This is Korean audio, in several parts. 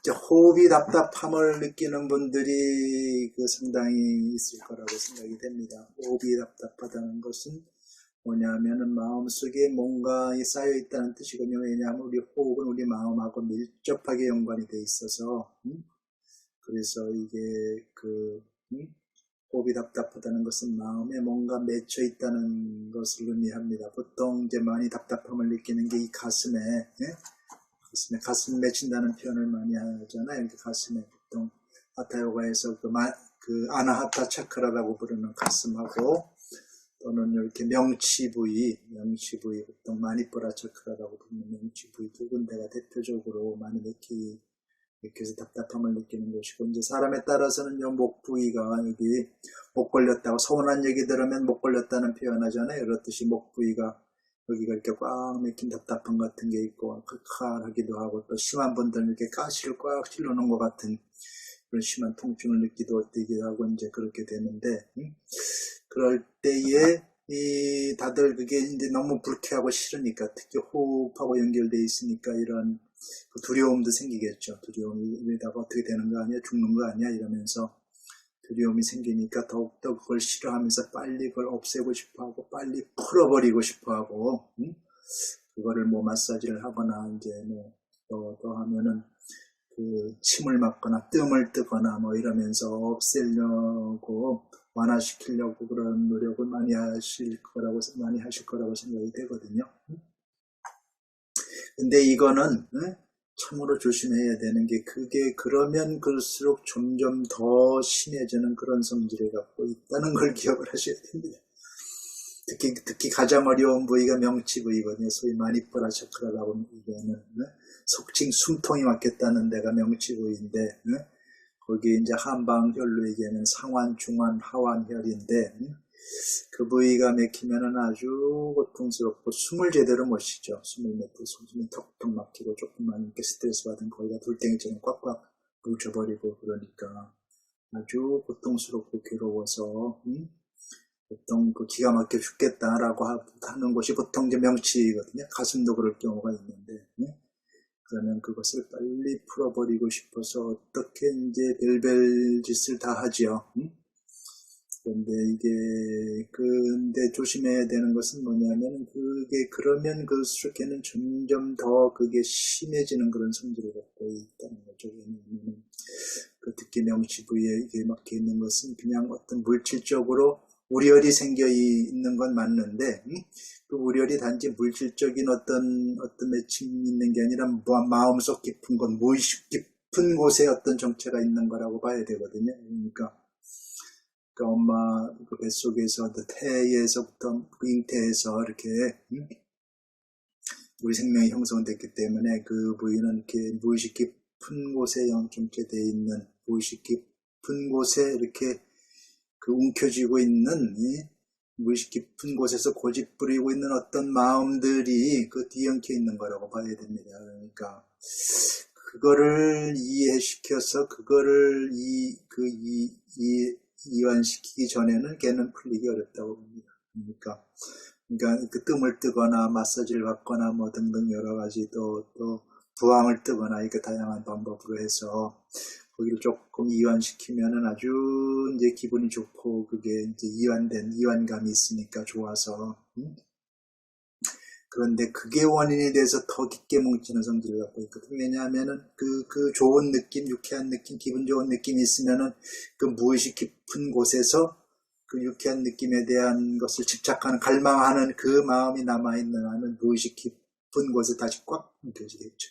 이제 호흡이 답답함을 느끼는 분들이 그 상당히 있을 거라고 생각이 됩니다. 호흡이 답답하다는 것은 뭐냐면은 마음속에 뭔가 쌓여 있다는 뜻이거든요. 왜냐하면 우리 호흡은 우리 마음하고 밀접하게 연관이 돼 있어서, 음? 그래서 이게 그 음? 호흡이 답답하다는 것은 마음에 뭔가 맺혀 있다는 것을 의미합니다. 보통 이제 많이 답답함을 느끼는 게 이 가슴에, 예? 가슴에 가슴 맺힌다는 표현을 많이 하잖아요. 이렇게 가슴에 보통 하타요가에서 그, 마, 그 아나하타 차크라라고 부르는 가슴하고 또는 이렇게 명치 부위, 명치 부위, 보통 마니뿌라 차크라라고 부르는 명치 부위 두 군데가 대표적으로 많이 느끼, 이렇게 해서 답답함을 느끼는 것이고, 이제 사람에 따라서는 요목 부위가 여기 목 걸렸다고, 서운한 얘기 들으면 목 걸렸다는 표현하잖아요. 그렇듯이 목 부위가 여기가 이렇게 꽉 막힌 답답함 같은 게 있고, 칼칼하기도 하고, 또 심한 분들은 이렇게 가시를 꽉 찔러놓은 것 같은 그런 심한 통증을 느끼도 어기도 하고, 이제 그렇게 되는데, 음? 그럴 때에 이 다들 그게 이제 너무 불쾌하고 싫으니까 특히 호흡하고 연결돼 있으니까 이런 그 두려움도 생기겠죠. 두려움이 이러다가 어떻게 되는 거 아니야? 죽는 거 아니야? 이러면서 두려움이 생기니까 더욱더 그걸 싫어하면서 빨리 그걸 없애고 싶어 하고 빨리 풀어버리고 싶어 하고 응? 그거를 뭐 마사지를 하거나 이제 뭐또 또 하면은 그 침을 맞거나 뜸을 뜨거나 뭐 이러면서 없애려고 완화시키려고 그런 노력을 많이 하실 거라고 많이 하실 거라고 생각이 되거든요. 근데 이거는 응? 참으로 조심해야 되는 게 그게 그러면 그럴수록 점점 더 심해지는 그런 성질을 갖고 있다는 걸 기억을 하셔야 됩니다. 특히 특히 가장 어려운 부위가 명치 부위거든요. 소위 마니뿌라 차크라라고 얘기하는 응? 속칭 숨통이 막혔다는 데가 명치 부위인데 응? 거기 이제 한방혈로 얘기하면 상완, 중완, 하완혈인데 음? 그 부위가 막히면은 아주 고통스럽고 숨을 제대로 못 쉬죠. 숨을 맺고 숨이 턱턱 막히고 조금만 이렇게 스트레스 받은 거기가 돌덩이처럼 꽉꽉 뭉쳐버리고 그러니까 아주 고통스럽고 괴로워서 음? 보통 그 기가 막혀 죽겠다라고 하는 곳이 보통 이제 명치거든요. 가슴도 그럴 경우가 있는데 음? 그러면 그것을 빨리 풀어버리고 싶어서 어떻게 이제 별별 짓을 다 하지요. 응? 그런데 이게 근데 조심해야 되는 것은 뭐냐면 그게 그러면 그수록에는 점점 더 그게 심해지는 그런 성질을 갖고 있다는 거죠. 왜냐하면 그 특히 명치 부위에 이게 막혀 있는 것은 그냥 어떤 물질적으로 우려이 생겨 있는 건 맞는데 응? 그 우려이 단지 물질적인 어떤 어떤 맺힘이 있는 게 아니라 마음속 깊은 건 무의식 깊은 곳에 어떤 정체가 있는 거라고 봐야 되거든요. 그러니까 그 엄마 그 뱃속에서 태에서부터 그 잉태에서 이렇게 응? 우리 생명이 형성됐기 때문에 그 부위는 이렇게 무의식 깊은 곳에 영정체되어 있는 무의식 깊은 곳에 이렇게 그 움켜쥐고 있는 무의식 깊은 곳에서 고집 부리고 있는 어떤 마음들이 그 뒤엉켜 있는 거라고 봐야 됩니다. 그러니까 그거를 이해시켜서 그거를 이, 그, 이, 이, 이 완시키기 전에는 걔는 풀리기 어렵다고 봅니다. 그러니까, 그러니까 그 뜸을 뜨거나 마사지를 받거나 뭐 등등 여러 가지 또, 또 부항을 뜨거나 이렇게 다양한 방법으로 해서 거기를 조금 이완시키면은 아주 이제 기분이 좋고 그게 이제 이완된 이완감이 있으니까 좋아서 음? 그런데 그게 원인이 돼서 더 깊게 뭉치는 성질을 갖고 있거든요. 왜냐하면은 그, 그 좋은 느낌, 유쾌한 느낌, 기분 좋은 느낌이 있으면은 그 무의식 깊은 곳에서 그 유쾌한 느낌에 대한 것을 집착하는, 갈망하는 그 마음이 남아있는 한은 무의식 깊은 곳에 다시 꽉 뭉켜지겠죠.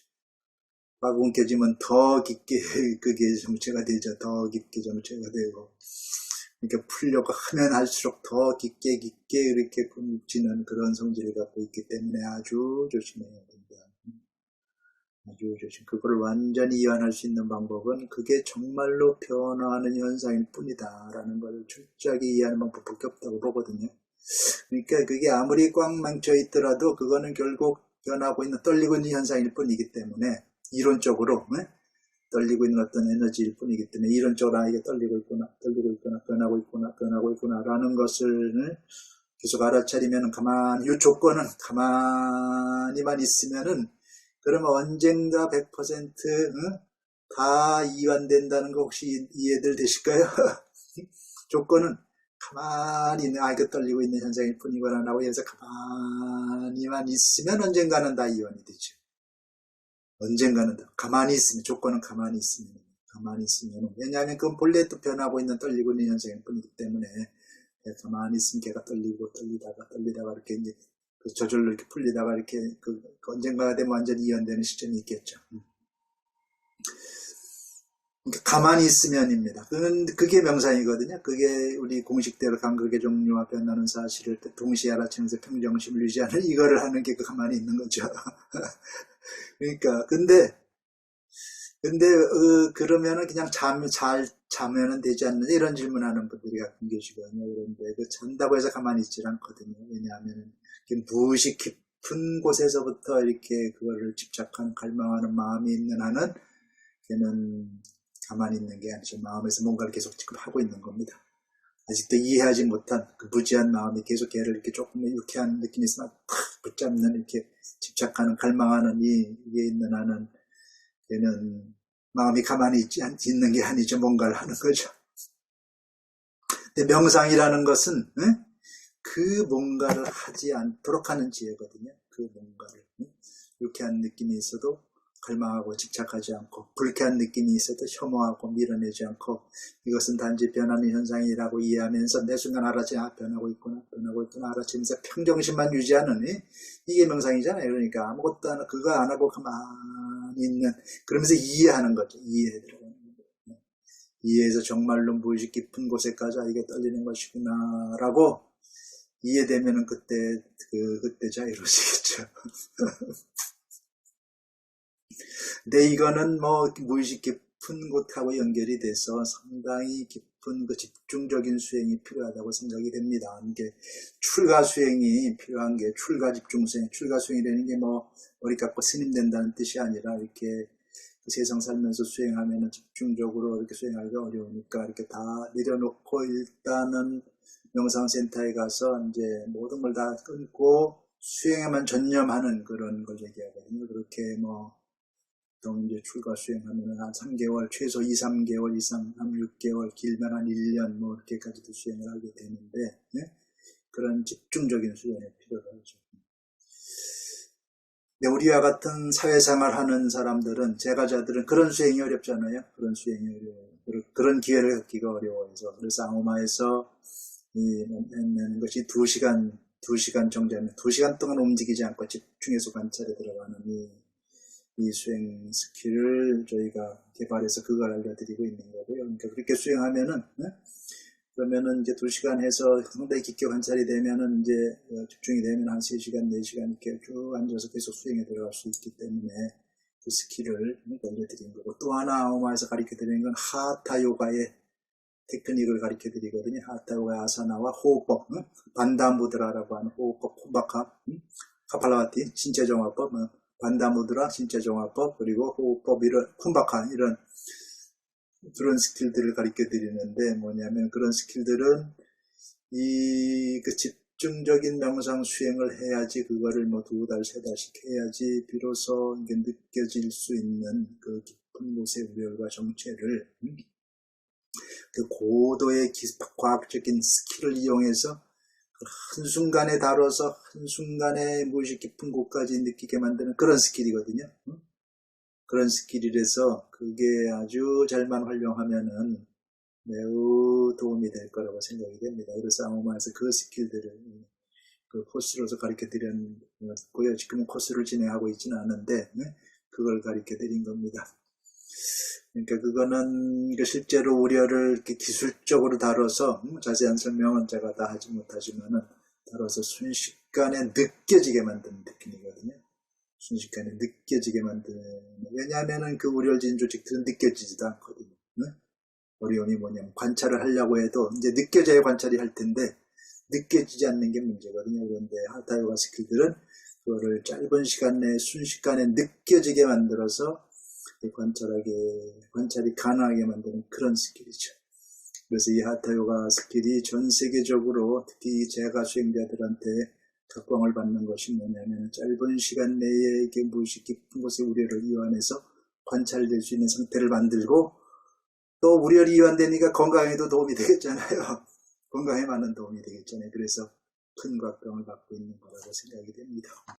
막 움켜지면 더 깊게 그게 정체가 되죠. 더 깊게 정체가 되고. 그러니까 풀려고 하면 할수록 더 깊게 깊게 이렇게 뭉치는 그런 성질을 갖고 있기 때문에 아주 조심해야 된다. 아주 조심. 그걸 완전히 이완할 수 있는 방법은 그게 정말로 변화하는 현상일 뿐이다라는 걸 철저하게 이해하는 방법밖에 없다고 보거든요. 그러니까 그게 아무리 꽉 망쳐 있더라도 그거는 결국 변하고 있는 떨리고 있는 현상일 뿐이기 때문에 이론적으로 네? 떨리고 있는 어떤 에너지일 뿐이기 때문에 이론적으로 아 이게 떨리고 있구나 떨리고 있구나 변하고 있구나 변하고 있구나 라는 것을 계속 알아차리면 가만히 이 조건은 가만히만 있으면은 그러면 언젠가 100% 응? 다 이완된다는 거 혹시 이- 이해들 되실까요? 조건은 가만히 있는, 아, 이거 떨리고 있는 현상일 뿐이거나 라고 해서 가만히만 있으면 언젠가는 다 이완이 되죠. 언젠가는 다. 가만히 있으면, 조건은 가만히 있으면, 가만히 있으면. 왜냐하면 그건 본래 또 변하고 있는 떨리고 있는 현상일 뿐이기 때문에, 예, 가만히 있으면 걔가 떨리고 떨리다가 떨리다가 이렇게 이제 그 저절로 이렇게 풀리다가 이렇게 그, 그 언젠가가 되면 완전히 이완되는 시점이 있겠죠. 음. 그러니까 가만히 있으면입니다. 그건 그게 명상이거든요. 그게 우리 공식대로 감각의 종류와 변하는 사실을 동시에 알아채면서 평정심을 유지하는 이거를 하는 게 그 가만히 있는 거죠. 그러니까 근데 근데 어, 그러면은 그냥 잠 잘 자면은 되지 않느냐 이런 질문하는 분들이 가끔 계시거든요. 그런데 그 잔다고 해서 가만히 있질 않거든요. 왜냐하면 무의식 깊은 곳에서부터 이렇게 그거를 집착하는 갈망하는 마음이 있는 한은 걔는 가만히 있는 게 아니죠. 마음에서 뭔가를 계속 지금 하고 있는 겁니다. 아직도 이해하지 못한 그 무지한 마음이 계속 걔를 이렇게 조금 유쾌한 느낌이 있으면 탁 붙잡는 이렇게 집착하는 갈망하는 이 이게 있는 한은 걔는 마음이 가만히 있지 않, 있는 게 아니죠. 뭔가를 하는 거죠. 근데 명상이라는 것은 응? 그 뭔가를 하지 않도록 하는 지혜거든요. 그 뭔가를 응? 유쾌한 느낌이 있어도 갈망하고 집착하지 않고 불쾌한 느낌이 있어도 혐오하고 밀어내지 않고 이것은 단지 변하는 현상이라고 이해하면서 내 순간 알아채 아 변하고 있구나 변하고 있구나 알아채면서 평정심만 유지하는 이- 이게 명상이잖아요. 그러니까 아무것도 안 그거 안 하고 가만히 있는 그러면서 이해하는 거죠. 이해에 들어가는 거죠. 이해해서 정말로 무의식 깊은 곳에까지 아 이게 떨리는 것이구나 라고 이해되면은 그때 그 그때 자유로워지겠죠 근데 이거는 뭐 무의식 깊은 곳하고 연결이 돼서 상당히 깊은 그 집중적인 수행이 필요하다고 생각이 됩니다. 이게 출가 수행이 필요한 게 출가 집중 수행, 출가 수행이라는 게 뭐 머리 깎고 스님 된다는 뜻이 아니라 이렇게 그 세상 살면서 수행하면은 집중적으로 이렇게 수행하기가 어려우니까 이렇게 다 내려놓고 일단은 명상센터에 가서 이제 모든 걸 다 끊고 수행에만 전념하는 그런 걸 얘기하거든요. 그렇게 뭐 보통 이제 출가 수행하면 한 3개월, 최소 2, 3개월 이상, 한 6개월, 길면 한 1년, 뭐, 이렇게까지도 수행을 하게 되는데, 예? 그런 집중적인 수행이 필요하죠. 우리와 같은 사회생활 하는 사람들은, 제가자들은 그런 수행이 어렵잖아요. 그런 수행이 어려워요. 그런- 기회를 갖기가 어려워서. 그래서 아우마에서 이, 하는 것이 2시간, 2시간 정도면, 2시간 동안 움직이지 않고 집중해서 관찰에 들어가는 이 이 수행 스킬을 저희가 개발해서 그걸 알려드리고 있는 거고요. 그러니까 그렇게 수행하면은, 네? 그러면은 이제 두 시간 해서 상당히 깊게 관찰이 되면은 이제 어, 집중이 되면 한 세 시간, 네 시간 이렇게 쭉 앉아서 계속 수행에 들어갈 수 있기 때문에 그 스킬을 알려드린 거고 또 하나 아우마에서 가르쳐 드리는 건 하타 요가의 테크닉을 가르쳐 드리거든요. 하타 요가 아사나와 호흡법, 응? 반다무드라라고 하는 호흡법, 콤바카, 응? 카팔라와티, 신체 정화법, 뭐 반다무드라, 신체정화법, 그리고 호흡법, 이런, 쿤바카, 이런, 그런 스킬들을 가르쳐 드리는데, 뭐냐면, 그런 스킬들은, 이, 그 집중적인 명상 수행을 해야지, 그거를 뭐 두 달, 세 달씩 해야지, 비로소 이게 느껴질 수 있는 그 깊은 곳의 우열과 정체를, 음? 그 고도의 기- 과학적인 스킬을 이용해서 그 한순간에 다뤄서 한순간에 무의식 깊은 곳까지 느끼게 만드는 그런 스킬이거든요. 응? 그런 스킬이라서 그게 아주 잘만 활용하면은 매우 도움이 될 거라고 생각이 됩니다. 그래서 아무마에서 그 스킬들을 그 코스로서 가르쳐 드렸고요. 지금은 코스를 진행하고 있지는 않은데 네? 그걸 가르쳐 드린 겁니다. 그러니까 그거는 그 실제로 우려를 기술적으로 다뤄서 음, 자세한 설명은 제가 다 하지 못하지만은 다뤄서 순식간에 느껴지게 만드는 테크닉이거든요. 순식간에 느껴지게 만드는 왜냐하면은 그 우려를 지닌 조직들은 느껴지지도 않거든요. 네? 어려움이 뭐냐면 관찰을 하려고 해도 이제 느껴져야 관찰이 할 텐데 느껴지지 않는 게 문제거든요. 그런데 하타요가 스킬들은 그거를 짧은 시간 내에 순식간에 느껴지게 만들어서 관찰하게, 관찰이 가능하게 만드는 그런 스킬이죠. 그래서 이 하타요가 스킬이 전 세계적으로 특히 제가 수행자들한테 각광을 받는 것이 뭐냐면 짧은 시간 내에 이게 무의식 깊은 곳의 우려를 이완해서 관찰될 수 있는 상태를 만들고 또 우열이 이완되니까 건강에도 도움이 되겠잖아요. 건강에 많은 도움이 되겠잖아요. 그래서 큰 걱정을 받고 있는 거라고 생각이 됩니다.